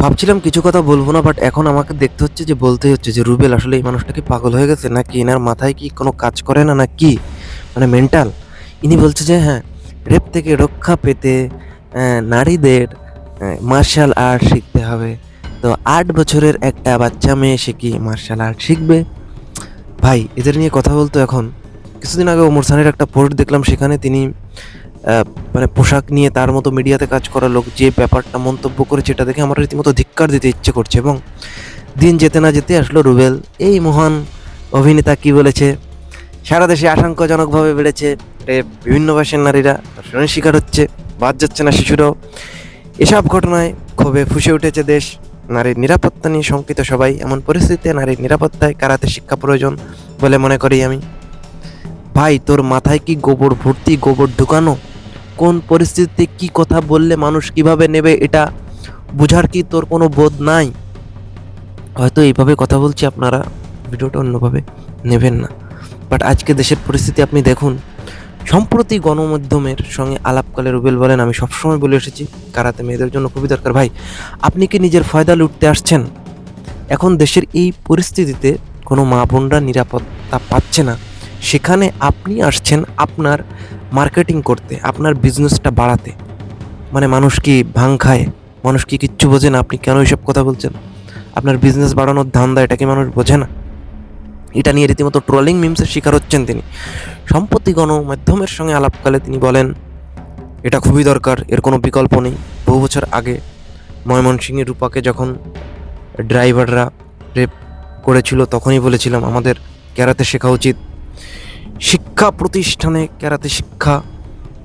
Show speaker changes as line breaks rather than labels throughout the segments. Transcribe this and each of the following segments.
ভাবছিলাম কিছু কথা বলব না বাট এখন আমাকে দেখতে হচ্ছে যে, বলতেই হচ্ছে যে, রুবেল আসলে এই মানুষটা কি পাগল হয়ে গেছে নাকি এনার মাথায় কি কোনো কাজ করে না না কি? মানে মেন্টাল ইনি বলছে যে হ্যাঁ রেপ থেকে রক্ষা পেতে নারীদের মার্শাল আর্ট শিখতে হবে। তো আট বছরের একটা বাচ্চা মেয়ে, সে কি মার্শাল আর্ট শিখবে? ভাই, এদের নিয়ে কথা বলতো এখন। কিছুদিন আগে ওমর সানের একটা পোস্ট দেখলাম, সেখানে তিনি মানে পোশাক নিয়ে তার মতো মিডিয়াতে কাজ করা লোক যে ব্যাপারটা মন্তব্য করেছে, এটা দেখে আমার রীতিমতো ধিক্কার দিতে ইচ্ছে করছে এবং দিন যেতে না যেতে আসলো রুবেল। এই মহান অভিনেতা কি বলেছে? সারা দেশে আশঙ্কাজনকভাবে বেড়েছে। বিভিন্ন ভাষার নারীরা ধর্ষণের শিকার হচ্ছে, বাদ যাচ্ছে না শিশুরাও। এসব ঘটনায় ক্ষোভে ফুসে উঠেছে দেশ। নারীর নিরাপত্তা নিয়ে শঙ্কিত সবাই। এমন পরিস্থিতিতে নারীর নিরাপত্তায় কারাতে শিক্ষা প্রয়োজন বলে মনে করি আমি। ভাই, তোর মাথায় কি গোবর ভর্তি গোবর ঢুকানো? কোন পরিস্থিতিতে কি কথা বললে মানুষ কীভাবে নেবে এটা বোঝার কি তোর কোনো বোধ নাই? হয়তো এইভাবে কথা বলছি আপনারা, ভিডিওটা অন্যভাবে নেবেন না। বাট আজকে দেশের পরিস্থিতি আপনি দেখুন, সম্প্রতি গণমাধ্যমের সঙ্গে আলাপকালে রুবেল বলেন, আমি সবসময় বলে এসেছি কারাতে মেয়েদের জন্য খুবই দরকার। ভাই, আপনি কি নিজের ফয়দা লুটতে আসছেন? এখন দেশের এই পরিস্থিতিতে কোনো মা বোনরা নিরাপত্তা পাচ্ছে না। সেখানে আপনি আসছেন আপনার মার্কেটিং করতে, আপনার বিজনেসটা বাড়াতে। মানে মানুষ কি ভাং খায়? মানুষ কি কিচ্ছু বোঝে না? আপনি কেন এইসব কথা বলছেন? আপনার বিজনেস বাড়ানোর ধান্দা এটা কি মানুষ বোঝে না? এটা নিয়ে রীতিমতো ট্রোলিং মিমসের শিকার হচ্ছেন তিনি। সম্প্রতি গণমাধ্যমের সঙ্গে আলাপকালে তিনি বলেন, এটা খুবই দরকার, এর কোনো বিকল্প নেই। বহু বছর আগে ময়মনসিংহের রূপাকে যখন ড্রাইভাররা রেপ করেছিল, তখনই বলেছিলাম, আমাদের ক্যারাতে শেখা উচিত শিক্ষা প্রতিষ্ঠানে ক্যারাতে শিক্ষা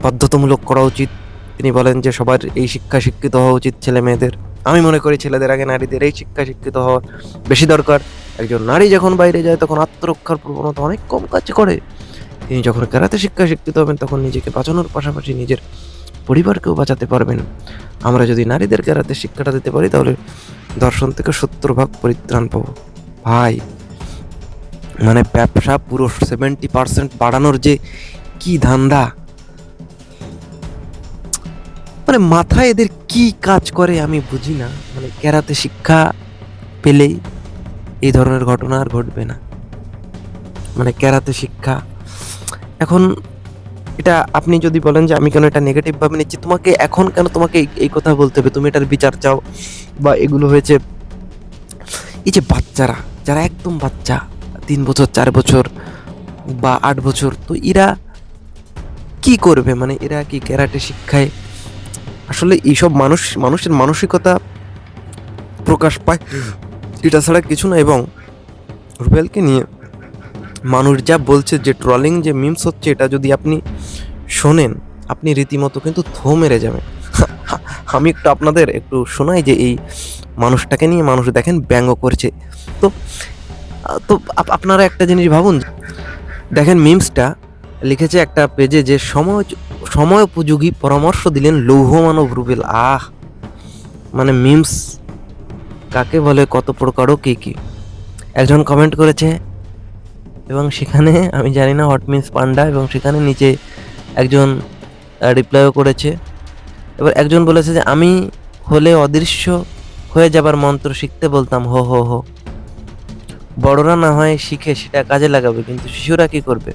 বাধ্যতামূলক করা উচিত। তিনি বলেন যে, সবার এই শিক্ষা শিক্ষিত হওয়া উচিত ছেলে মেয়েদের। আমি মনে করি ছেলেদের আগে নারীদের এই শিক্ষা শিক্ষিত হওয়া বেশি দরকার। একজন নারী যখন বাইরে যায়, তখন আত্মরক্ষার প্রবণতা অনেক কম কাজ করে। তিনি যখন ক্যারাতে শিক্ষা শিক্ষিত হবেন, তখন নিজেকে বাঁচানোর পাশাপাশি নিজের পরিবারকেও বাঁচাতে পারবেন। আমরা যদি নারীদের ক্যারাতে শিক্ষাটা দিতে পারি, তাহলে দর্শন থেকে সত্তর ভাগ পরিত্রাণ পাবো। ভাই। মানে ব্যবসা পুরো সেভেন্টি পার্সেন্ট বাড়ানোর যে কি ধান্দা? মানে মাথায় এদের কি কাজ করে আমি বুঝি না। মানে ক্যারাতে শিক্ষা পেলেই এই ধরনের ঘটনা আর ঘটবে না। মানে ক্যারাতে শিক্ষা। এখন এটা আপনি যদি বলেন যে আমি কেন এটা নেগেটিভভাবে নিচ্ছি, তোমাকে এখন কেন তোমাকে এই- কথা বলতে হবে? তুমি এটার বিচার চাও? বা এগুলো হয়েছে এই যে বাচ্চারা, যারা একদম বাচ্চা তিন বছর, চার বছর বা আট বছর, তো এরা কি করবে? মানে এরা কি ক্যারাটে শিক্ষায়? আসলে এইসব মানুষ, মানুষের মানসিকতা প্রকাশ পায়। এটা ছাড়া কিছু না এবং রুবেলকে নিয়ে মানুষ যা বলছে, যে ট্রলিং যে মিমস হচ্ছে, এটা যদি আপনি শোনেন, আপনি রীতিমতো কিন্তু থো মেরে যাবেন। আমি একটু আপনাদের একটু শোনাই যে এই মানুষটাকে নিয়ে মানুষ দেখেন ব্যঙ্গ করছে। তো তো আপনারা একটা জিনিস ভাবুন। দেখেন মিমসটা লিখেছে একটা পেজে যে সময় সময় উপযোগী পরামর্শ দিলেন লৌহ মানব রুবেল। আহ! মানে মিমস কাকে বলে, কত প্রকারও কি কি? একজন কমেন্ট করেছে, এবং সেখানে, আমি জানি না হট মিন্স পান্ডা, এবং সেখানে নিচে একজন রিপ্লাইও করেছে। এবার একজন বলেছে যে, আমি হলে অদৃশ্য হয়ে যাবার মন্ত্র শিখতে বলতাম, হো হো হো। বড়রা না হয় শিখে সেটা কাজে লাগাবে, কিন্তু শিশুরা কি করবে?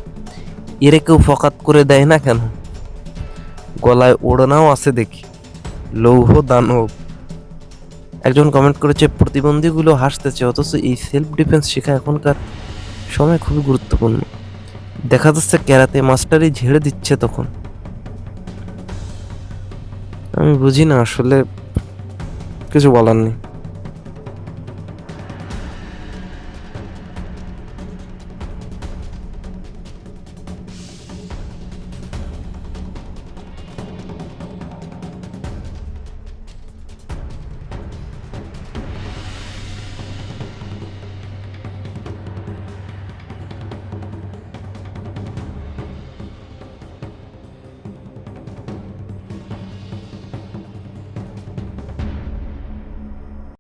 এরে কেউ ফকাত করে দেয় না কেন? গলায় ওড়নাও আছে দেখি, লৌহ দানব। একজন কমেন্ট করেছে, প্রতিবন্ধীগুলো হাসতেছে, অথচ এই সেলফ ডিফেন্স শেখা এখনকার সময় খুবই গুরুত্বপূর্ণ। দেখা যাচ্ছে ক্যারাতে মাস্টারই ঝেড়ে দিচ্ছে তখন। আমি বুঝি না, আসলে কিছু বলার নেই।